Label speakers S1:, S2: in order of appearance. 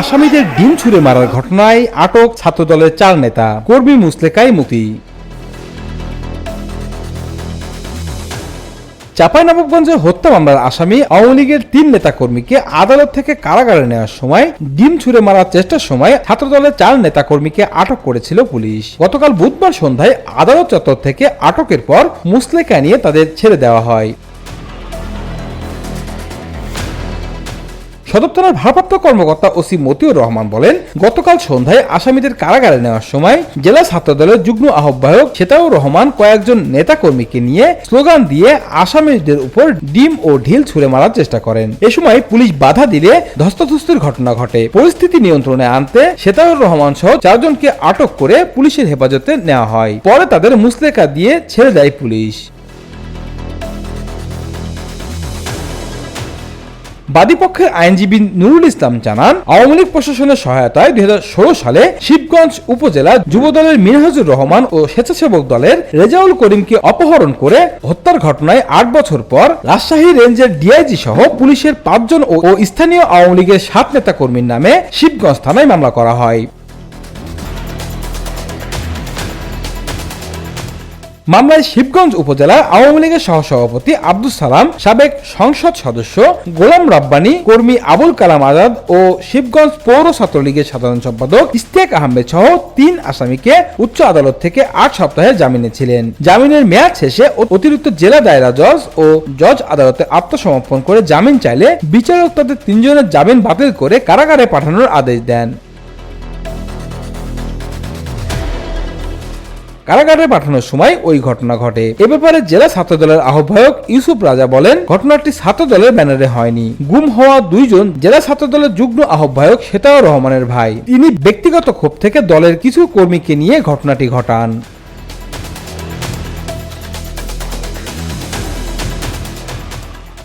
S1: আসামিদের ডিম ছুঁড়ে মারার ঘটনায় আটক ছাত্রদলের চার নেতা, কর্মী মুসলেকাই মুক্তি চাঁপাইনবাবগঞ্জে হত্যা মামলার আসামি আওয়ামী লীগের তিন নেতা কর্মীকে আদালত থেকে কারাগারে নেওয়ার সময় ডিম ছুঁড়ে মারার চেষ্টার সময় ছাত্রদলের চার নেতা কর্মীকে আটক করেছিল পুলিশ। গতকাল বুধবার সন্ধ্যায় আদালত চত্বর থেকে আটকের পর মুসলেকা নিয়ে তাদের ছেড়ে দেওয়া হয়। সদর থানার ভারপ্রাপ্ত কর্মকর্তা ওসি মতিউর রহমান বলেন, গতকাল সন্ধ্যায় আসামিদের কারাগারে নেওয়ার সময় জেলা ছাত্র দলের যুগ্ম আহ্বায়ক সেতাউর রহমান কয়েকজন নেতাকর্মীকে নিয়ে স্লোগান দিয়ে আসামিদের উপর ডিম ও ঢিল ছুঁড়ে মারার চেষ্টা করেন। এ সময় পুলিশ বাধা দিলে ধস্তধস্তির ঘটনা ঘটে। পরিস্থিতি নিয়ন্ত্রণে আনতে সেতাউর রহমান সহ চারজনকে আটক করে পুলিশের হেফাজতে নেওয়া হয়। পরে তাদের মুসলেকা দিয়ে ছেড়ে দেয় পুলিশ। বাদীপক্ষের আইনজীবী নুরুল ইসলাম জানান, আওয়ামী লীগ প্রশাসনের সহায়তায় দুই হাজার ষোলো সালে শিবগঞ্জ উপজেলা যুব দলের মিনহাজুর রহমান ও স্বেচ্ছাসেবক দলের রেজাউল করিমকে অপহরণ করে হত্যার ঘটনায় আট বছর পর রাজশাহী রেঞ্জের ডিআইজি সহ পুলিশের পাঁচজন ও ও স্থানীয় আওয়ামী লীগের সাত নেতা কর্মীর নামে শিবগঞ্জ থানায় মামলা করা হয়। মামলায় শিবগঞ্জ উপজেলা আওয়ামী লীগের সহসভাপতি আব্দুল সালাম, সাবেক সংসদ সদস্য গোলাম রাব্বানি, কর্মী আবুল কালাম আজাদ ও শিবগঞ্জ পৌর ছাত্রলীগের সাধারণ সম্পাদক ইস্তেক আহমেদ সহ তিন আসামিকে উচ্চ আদালত থেকে আট সপ্তাহের জামিনে ছিলেন। জামিনের মেয়াদ শেষে অতিরিক্ত জেলা দায়রা জজ ও জজ আদালতে আত্মসমর্পণ করে জামিন চাইলে বিচারক তাদের তিনজনের জামিন বাতিল করে কারাগারে পাঠানোর আদেশ দেন। কারাগারে পাঠানোর সময় ওই ঘটনা ঘটে। এ ব্যাপারে জেলা ছাত্র দলের আহ্বায়ক ইউসুফ রাজা বলেন, ঘটনাটি ছাত্র দলের ব্যানারে হয়নি। গুম হওয়া দুইজন জেলা ছাত্র দলের যুগ্ম আহ্বায়ক সেতাও রহমানের ভাই। তিনি ব্যক্তিগত ক্ষোভ থেকে দলের কিছু কর্মীকে নিয়ে ঘটনাটি ঘটান।